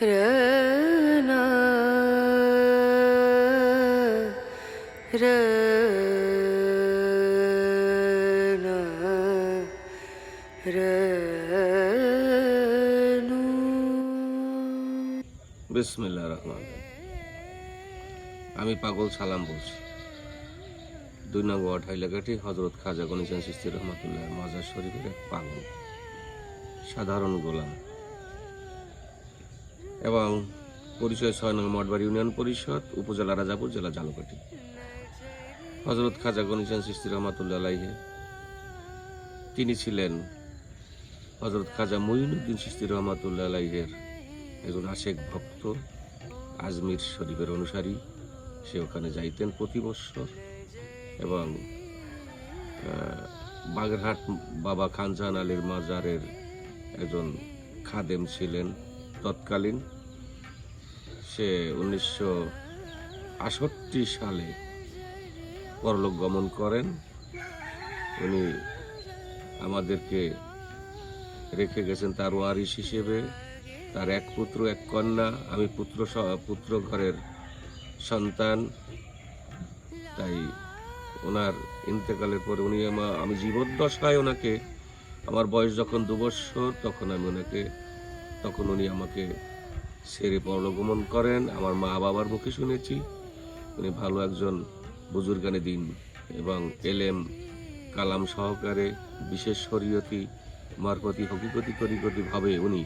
আমি পাগল সালাম বলছি। দুই নং ওয়ার্ড হাইলাকাঠি হজরত খাজা সিস্তি রহমতুল্লাহ মাজার শরীফের এক পাগল, সাধারণ গোলাম। এবং পরিচয় ছয় নং মঠবাড়ি ইউনিয়ন পরিষদ, উপজেলা রাজাপুর, জেলা জালকাঠি হজরত খাজা গণিচান সিস্তি রহমতুল্লাহ তিনি ছিলেন হজরত খাজা মঈনুদ্দিন সিস্তি রহমতুল্লাহ একজন আশেক ভক্ত, আজমির শরীফের অনুসারী। সে ওখানে যাইতেন প্রতি বৎসর এবং বাগেরহাট বাবা খানজাহান আলীর মাজারের একজন খাদেম ছিলেন। তৎকালীন। সে উনিশশো আষট্টি সালে পরলোক গমন করেন। উনি আমাদেরকে রেখে গেছেন তার ওয়ারিশ হিসেবে। তার এক পুত্র, এক কন্যা, আমি পুত্র পুত্র ঘরের সন্তান। তাই ওনার ইন্তেকালের পরে উনি আমা- আমি জীবদ্দশায় ওনাকে, আমার বয়স যখন দু তখন আমি ওনাকে তখন উনি আমাকে সেরে পরলোগমন করেন। আমার মা বাবার মুখে শুনেছি। উনি ভালো একজন বুজুর্গানে দিন এবং এলেম, কালাম সহকারে, বিশেষ শরীয়তি, মারফতি, হকিকতি, তরিকতি ভাবে উনি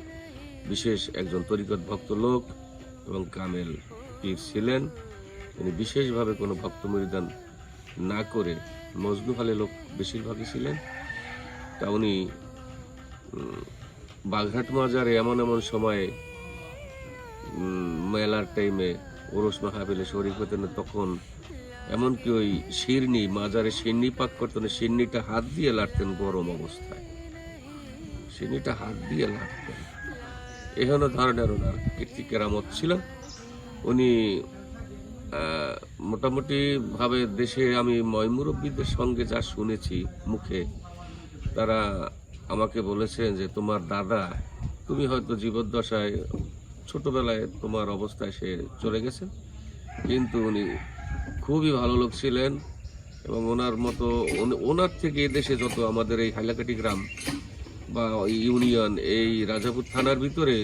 বিশেষ একজন তরিকত ভক্ত লোক এবং কামেল পীর ছিলেন। তিনি বিশেষভাবে কোনো ভক্ত মরিদান না করে মজনু হালে লোক বেশিরভাগই ছিলেন। তা উনি বাঘাট মাজারে এমন এমন সময়ে মেলার টাইমে ওরস মাহাবিলে শরীফ হতেন তখন। এমনকি ওই শিরনি মাজারে শিরনি পাক করতেন শিরনিটা হাত দিয়ে লাড়তেন গরম অবস্থায়। শিরনিটা হাত দিয়ে লাড়তেন এখানে ধরনের ওনার কীর্তি, কেরামত ছিল। উনি মোটামুটিভাবে দেশে আমি ময়মুরব্বীদের সঙ্গে যা শুনেছি মুখে, তারা আমাকে বলেছেন যে, তোমার দাদা, তুমি হয়তো জীবদ্দশায়, ছোটবেলায় তোমার অবস্থায় সে চলে গেছে। কিন্তু উনি খুবই ভালো লোক ছিলেন এবং ওনার মতো ওনার থেকে দেশে যত আমাদের এই হাইলাকাটি গ্রাম বা ইউনিয়ন, এই রাজাপুর থানার ভিতরে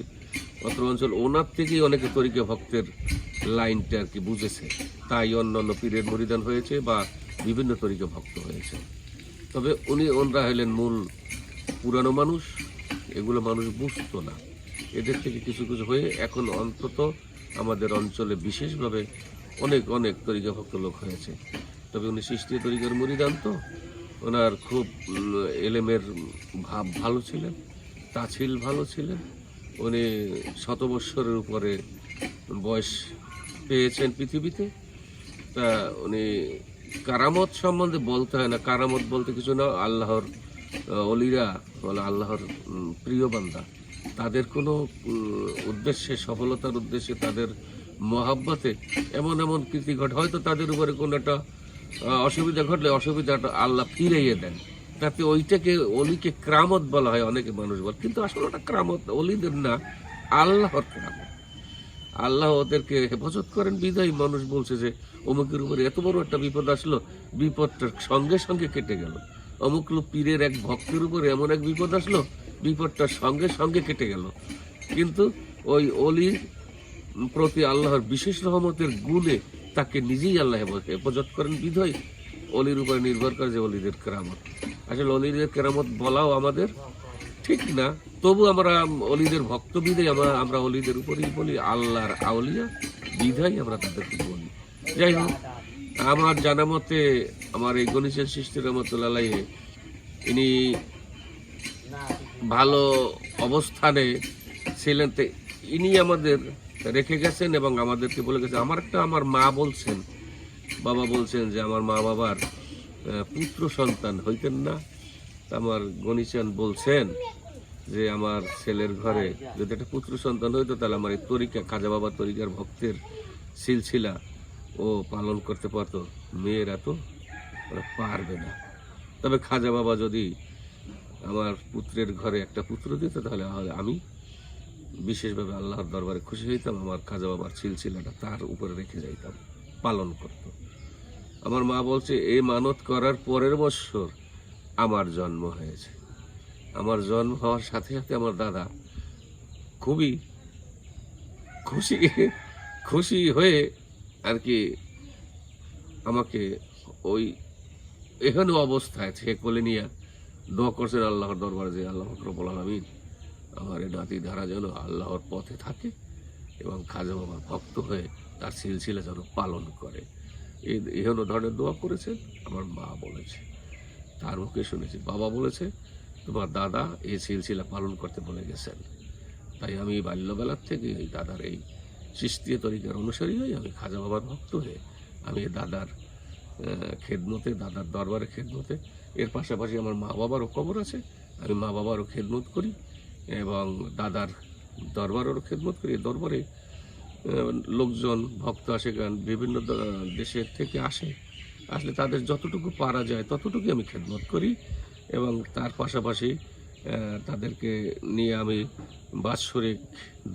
অত্র অঞ্চল, ওনার থেকেই অনেকে তরিকা ভক্তের লাইনটা আর কি বুঝেছে। তাই অন্য অন্য পীরের মরিদান হয়েছে বা বিভিন্ন তরিকা ভক্ত হয়েছে। তবে উনি ওনরা হলেন মূল পুরানো মানুষ, এগুলো মানুষ বুঝতো না। এদের থেকে কিছু কিছু হয়ে এখন অন্তত আমাদের অঞ্চলে বিশেষভাবে অনেক অনেক তরিকা ভক্ত লোক হয়েছে। তবে উনি সৃষ্টি তরিকার মরিদান তো। ওনার খুব এলেমের ভাব ভালো ছিলেন, তাছিল ভালো ছিলেন। উনি শত বৎসরের উপরে বয়স পেয়েছেন পৃথিবীতে। তা উনি কারামত সম্বন্ধে বলতে হয় না। কারামত বলতে কিছু না, আল্লাহর অলিরা, বলে আল্লাহর প্রিয় বান্দা, তাদের কোনো উদ্দেশ্যে, সফলতার উদ্দেশ্যে তাদের মহাব্বতে এমন এমন কৃতি ঘটে। হয়তো তাদের উপরে কোনো একটা অসুবিধা ঘটলে অসুবিধাটা আল্লাহ ফিরাইয়ে দেন। তাতে ওইটাকে, অলিকে ক্রামত বলা হয়, অনেকে মানুষ বলে। কিন্তু আসলে ওটা ক্রামত, অলিদের না, আল্লাহর ক্রামত। আল্লাহ ওদেরকে হেফাজত করেন, বিদায় মানুষ বলছে যে, অমুকের উপরে এত বড় একটা বিপদ আসলো বিপদটা সঙ্গে সঙ্গে কেটে গেল। অমুক পীরের এক ভক্তের উপরে এমন এক বিপদ আসলো, বিপদটা সঙ্গে সঙ্গে কেটে গেল। কিন্তু ওই অলির প্রতি আল্লাহর বিশেষ রহমতের গুণে তাকে নিজেই আল্লাহ হেফাজত- করেন বিধয় অলির উপরে নির্ভর করে যে অলিদের কেরামত। আসলে অলিদের কেরামত বলাও আমাদের ঠিক না, তবু আমরা অলিদের ভক্ত বিদায় আমরা আমরা অলিদের উপরেই বলি, আল্লাহর আউলিয়া, বিধাই আমরা তাদেরকে বলি। যাই হোক আমার জানা মতে, আমার এই গণেশের সৃষ্টি রহমতুল্লাহ ইনি ভালো অবস্থানে ছিলেন তো, ইনি আমাদের রেখে গেছেন এবং আমাদেরকে বলে গেছেন আমার একটা আমার মা বলছেন। বাবা বলছেন যে, আমার মা বাবার পুত্র সন্তান, হইতেন না? আমার গণিচান বলছেন যে, আমার ছেলের ঘরে যদি একটা পুত্র সন্তান হইতো, তাহলে আমার এই তরিকা, খাজা বাবার তরিকার ভক্তের সিলসিলা ও পালন করতে পারতো, মেয়েরা তো পারবে না। তবে খাজা বাবা যদি আমার পুত্রের ঘরে একটা পুত্র দিত, তাহলে আমি বিশেষভাবে আল্লাহর দরবারে খুশি হইতাম, আমার খাজা বাবার সিলসিলাটা তার উপরে রেখে যাইতাম, পালন করত। আমার মা বলছে এই মানত করার পরের বছর আমার জন্ম হয়েছে। আমার জন্ম হওয়ার সাথে সাথে আমার দাদা খুবই খুশি খুশি হয়ে আর কি আমাকে ওই এখানে অবস্থায় সে কোলে নিয়ে দোয়া করছেন আল্লাহর দরবারে যে আল্লাহ আলামিন আমার এই নাতি ধারা যেন আল্লাহর পথে থাকে এবং খাজা বাবার ভক্ত হয়ে তার সিলসিলা যেন পালন করে। এই এহেন ধরনের দোয়া করেছেন, আমার মা বলেছে, তার মুখে শুনেছি, বাবা বলেছে, তোমার দাদা এই সিলসিলা পালন করতে বলে গেছেন। তাই আমি বাল্যবেলার থেকে এই দাদার এই সৃষ্টিয় তরিকার অনুসারী হয়ে আমি খাজা বাবার ভক্ত হয়ে আমি দাদার খেদমতে, দাদার দরবারে খেদমতে, এর পাশাপাশি আমার মা বাবারও কবর আছে, আমি মা বাবারও খেদমত করি এবং দাদার দরবারেরও খেদমত করি। দরবারে লোকজন, ভক্ত আসে গান বিভিন্ন দেশের থেকে আসে, আসলে তাদের যতটুকু পারা যায় ততটুকু আমি খেদমত করি এবং তার পাশাপাশি তাদেরকে নিয়ে আমি বাৎসরিক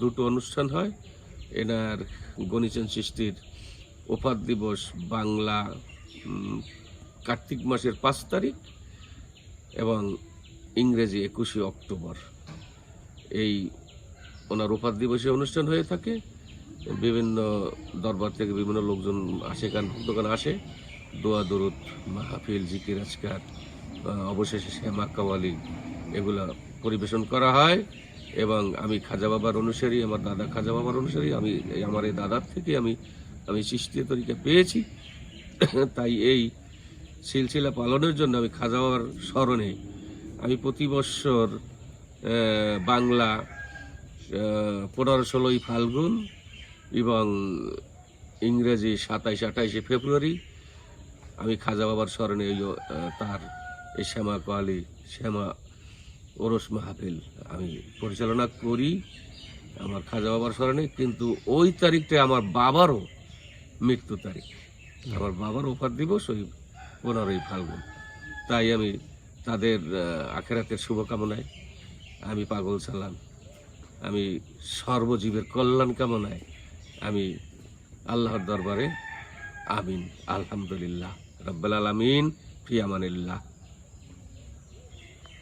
দুটো অনুষ্ঠান হয়। এনার গণিচন সৃষ্টির ওপার দিবস বাংলা কার্তিক মাসের পাঁচ তারিখ এবং ইংরেজি একুশে অক্টোবর। এই ওনার ওপার দিবসে অনুষ্ঠান হয়ে থাকে। বিভিন্ন দরবার থেকে বিভিন্ন লোকজন আসে গান ভক্তগান আসে। দোয়া, দরুদ, মাহফিল, জিকির, আজকার অবশেষে শ্যামা, কাওয়ালি, এগুলা পরিবেশন করা হয়। এবং আমি খাজা বাবার অনুসারী, আমার দাদা খাজা বাবার অনুসারী, আমি আমার এই দাদার থেকে আমি আমি সৃষ্টি তরিকা পেয়েছি। তাই এই সিলসিলা পালনের জন্য আমি খাজা বাবার স্মরণে আমি প্রতি বৎসর বাংলা পনেরো ষোলোই ফাল্গুন এবং ইংরেজি সাতাইশ আঠাইশে ফেব্রুয়ারি আমি খাজা বাবার স্মরণে তার এই শ্যামা কোয়ালি শ্যামা ওরস মাহফিল। আমি পরিচালনা করি, আমার খাজা বাবার স্মরণে, কিন্তু ওই তারিখটা আমার বাবারও মৃত্যু তারিখ। আমার বাবার ওপার দিবস ওই পনেরোই ফাল্গুন। তাই আমি তাদের আখেরাতের শুভকামনায় আমি পাগল সালাম। আমি সর্বজীবের কল্যাণ কামনায় আমি আল্লাহর দরবারে আমিন, আলহামদুলিল্লাহ, রব্বাল আলমিন ফিয়ামানিল্লাহ